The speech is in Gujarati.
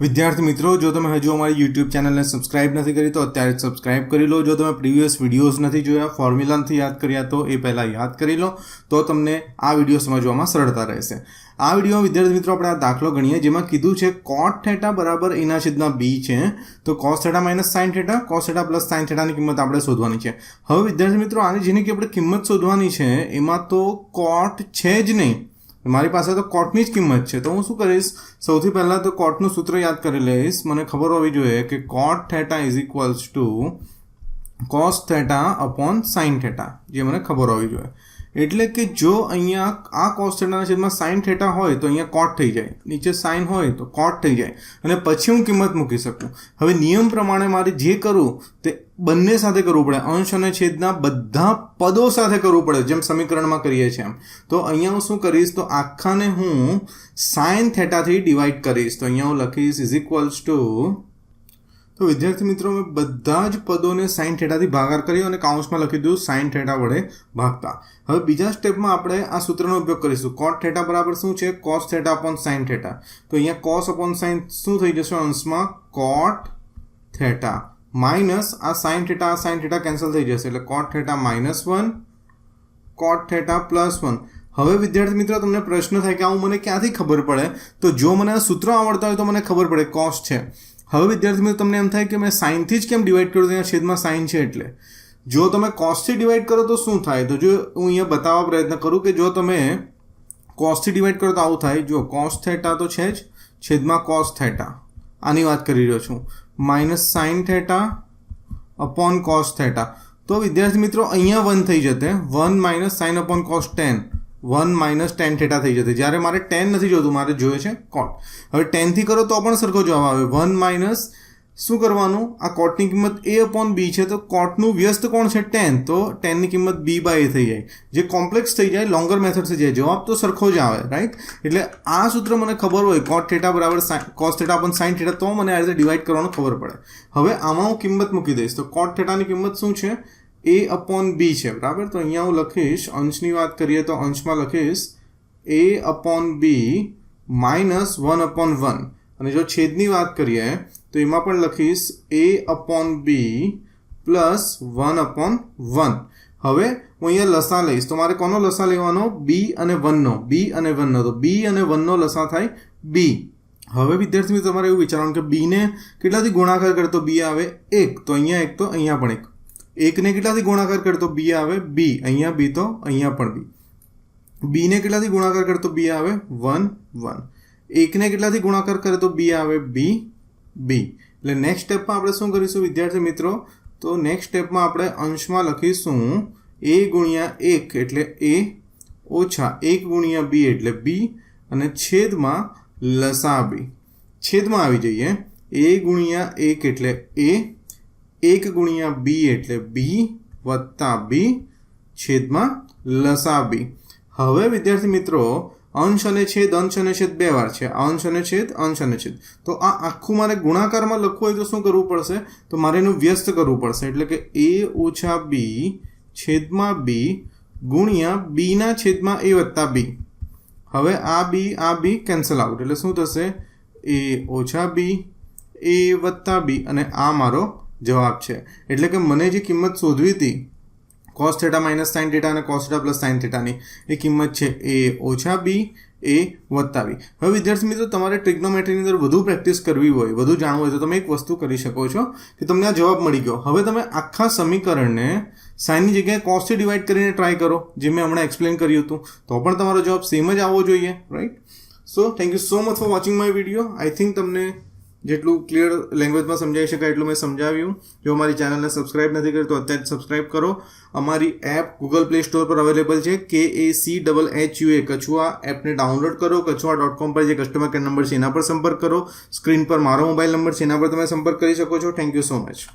વિદ્યાર્થી મિત્રો, જો તમે હજુ અમારી યુટ્યુબ ચેનલને સબસ્ક્રાઇબ નથી કરી, તો અત્યારે સબસ્ક્રાઇબ કરી લો. જો તમે પ્રીવિયસ વિડીયોઝ નથી જોયા ફોર્મ્યુલાથી યાદ કર્યા, તો એ પહેલાં યાદ કરી લો. તો તમને આ વીડિયો સમજવામાં સરળતા રહેશે. આ વિડીયોમાં વિદ્યાર્થી મિત્રો, આપણે આ દાખલો ગણીએ, જેમાં કીધું છે કોટ થેટા બરાબર એના છેદના બી છે. તો cos theta minus sine theta cos theta plus sine થેટાની કિંમત આપણે શોધવાની છે. હવે વિદ્યાર્થી મિત્રો, આની જેની કે આપણે કિંમત શોધવાની છે, એમાં તો કોટ છે જ નહીં. મારી પાસે તો કોટની જ કિંમત છે. તો હું શું કરીશ? સૌથી પહેલાં તો કોટનું સૂત્ર યાદ કરી લઈશ. મને ખબર હોવી જોઈએ કે cot theta is equals to cos theta upon sine theta જે મને ખબર હોવી જોઈએ. એટલે કે જો અહીંયા આ કોસ થેટાના છેદમાં સાઇન થેટા હોય તો અહીંયા કોટ થઈ જાય. નીચે સાઇન હોય તો કોટ થઈ જાય. અને પછી હું કિંમત મૂકી શકું. હવે નિયમ પ્રમાણે મારે જે કરું તે બંને સાથે કરવું પડે. અંશ અને છેદના બધા પદો સાથે કરવું પડે, જેમ સમીકરણમાં કરીએ છીએ એમ. તો અહીંયા હું શું કરીશ? તો આખાને હું સાઇન થેટાથી ડિવાઈડ કરીશ. તો અહીંયા હું લખીશ ઇઝ ઇક્વલ્સ ટુ તો વિદ્યાર્થી મિત્રો મેં બધા જ પદોને સાઇન થેટાથી ભાગાકાર કર્યો અને કાઉન્સમાં લખી દીધું સાઇન થેટા વડે ભાગતા. હવે બીજા સ્ટેપમાં આપણે આ સૂત્રનો ઉપયોગ કરીશું. કોટ થેટા બરાબર શું છે? Cos theta upon sine theta. તો અહીંયા કોસ અપોન સાઇન શું થઈ જશે અંશમાં? કોટ થેટા માઇનસ આ સાઇન થેટા, આ સાઇન થેટા કેન્સલ થઈ જશે. એટલે cot theta minus one cot theta plus one હવે વિદ્યાર્થી મિત્રો, તમને પ્રશ્ન થાય કે આવું મને ક્યાંથી ખબર પડે? તો જો મને આ સૂત્ર આવડતા હોય તો મને ખબર પડે. કોસ છે. હવે વિદ્યાર્થી મિત્રો, તમને એમ થાય કે મેં સાઇનથી જ કેમ ડિવાઈડ કર્યું ત્યાં છેદમાં સાઇન છે એટલે. જો તમે કોસથી ડિવાઈડ કરો તો શું થાય? તો જો હું અહીંયા બતાવવા પ્રયત્ન કરું કે જો તમે કોસથી ડિવાઈડ કરો તો આવું થાય. જો કોસ થેટા તો છે જ, છેદમાં કોસ થેટા આની વાત કરી રહ્યો છું. Minus sine theta upon cos theta તો વિદ્યાર્થી મિત્રો, અહીંયા વન થઈ જતે one minus sine upon cos tan one minus tan theta થઈ જશે જ્યારે મારે ટેન નથી જોતું, મારે જોઈએ છે કોટ. હવે ટેનથી કરો તો પણ સરખો જવાબ આવે. વન માઇનસ શું કરવાનું? આ કોટની કિંમત એ અપોન બી છે, તો કોટનું વ્યસ્ત કોણ છે? ટેન. તો ટેનની કિંમત બી બાય એ થઈ જાય. જે કોમ્પ્લેક્સ થઈ જાય લોંગર મેથડ થઈ જાય જવાબ તો સરખો જ આવે રાઈટ એટલે આ સૂત્ર મને ખબર હોય કોટ થેટા બરાબર કોસ થેટા પણ સાઇન થેટા તો મને આ રીતે ડિવાઈડ કરવાનું ખબર પડે. હવે આમાં હું કિંમત મૂકી દઈશ. તો કોટ થેટાની કિંમત શું છે? એ અપોન બી છે, બરાબર? તો અહીંયા હું લખીશ, અંશની વાત કરીએ તો અંશમાં લખીશ A upon B minus one upon one અને જો છેદની વાત કરીએ, તો એમાં પણ લખીશ A upon B plus one upon one હવે હું અહીંયા લસા લઈશ. તો મારે કોનો લસા લેવાનો? બી અને વનનો બી અને વનનો તો બી અને વનનો લસા થાય બી હવે વિદ્યાર્થી મિત્રો, તમારે એવું વિચારવાનું કે બીને કેટલાથી ગુણાકાર કરતો બી આવે એક. તો અહીંયા એક, તો અહીંયા પણ એક. એકને કેટલાથી ગુણાકાર કરતો બી આવે? બી અહીંયા બી તો અહીંયા પણ બી બીને કેટલાથી ગુણાકાર કરતો બી આવે? વન વન એકને કેટલાથી ગુણાકાર કરે તો બી આવે? બી બી એટલે નેક્સ્ટ સ્ટેપમાં આપણે શું કરીશું, વિદ્યાર્થી મિત્રો? તો નેક્સ્ટ સ્ટેપમાં આપણે અંશમાં લખીશું એ ગુણ્યા એક એટલે એ ઓછા એક ગુણ્યા બી એટલે બી અને છેદમાં લસા બી છેદમાં આવી જઈએ. એ ગુણ્યા એક એટલે એ એક ગુણ્યા બી એટલે બી વત્તા બી છેદમાં લસા બી હવે વિદ્યાર્થી મિત્રો, અંશ અને છેદ, અંશ અને છેદ બે વાર છે. અંશ અને છેદ, અંશ અને છેદ. તો આ આખું મારે ગુણાકારમાં લખવું હોય તો શું કરવું પડશે? તો મારે એનું વ્યસ્ત કરવું પડશે. એટલે કે એ ઓછા બી છેદમાં બી ગુણ્યા બીના છેદમાં એ વત્તા બી હવે આ બી આ બી કેન્સલ આઉટ એટલે શું થશે? એ ઓછા બી એ વત્તા બી અને આ મારો જવાબ છે. એટલે કે મને જે કિંમત શોધવી હતી cos theta minus sine theta અને કોસ થેટા પ્લસ સાઇન થેટાની એ કિંમત છે એ ઓછા બી એ વત્તા બી હવે વિદ્યાર્થી મિત્રો, તમારે ટ્રિગ્નોમેટ્રીની અંદર વધુ પ્રેક્ટિસ કરવી હોય, વધુ જાણવું હોય તો તમે એક વસ્તુ કરી શકો છો કે તમને આ જવાબ મળી ગયો. હવે તમે આખા સમીકરણને સાઇનની જગ્યાએ કોસથી ડિવાઈડ કરીને ટ્રાય કરો, જે મેં હમણાં એક્સપ્લેન કર્યું હતું. તો પણ તમારો જવાબ સેમ જ આવવો જોઈએ right so thank you so much for watching my video I think તમને જેટલું ક્લિયર લેંગ્વેજમાં સમજાવી શકાય એટલું મેં સમજાવ્યું. જો અમારી ચેનલને સબસ્ક્રાઇબ નથી કરી, તો અત્યારે સબસ્ક્રાઇબ કરો. અમારી એપ ગૂગલ પ્લે સ્ટોર પર અવેલેબલ છે K A C double H U A Kachhua એપને ડાઉનલોડ કરો, કછુઆ ડોટ કોમ પર જે કસ્ટમર કેર નંબર છે, એના પર સંપર્ક કરો. સ્ક્રીન પર મારો મોબાઈલ નંબર છે, એના પર તમે સંપર્ક કરી શકો છો. Thank you so much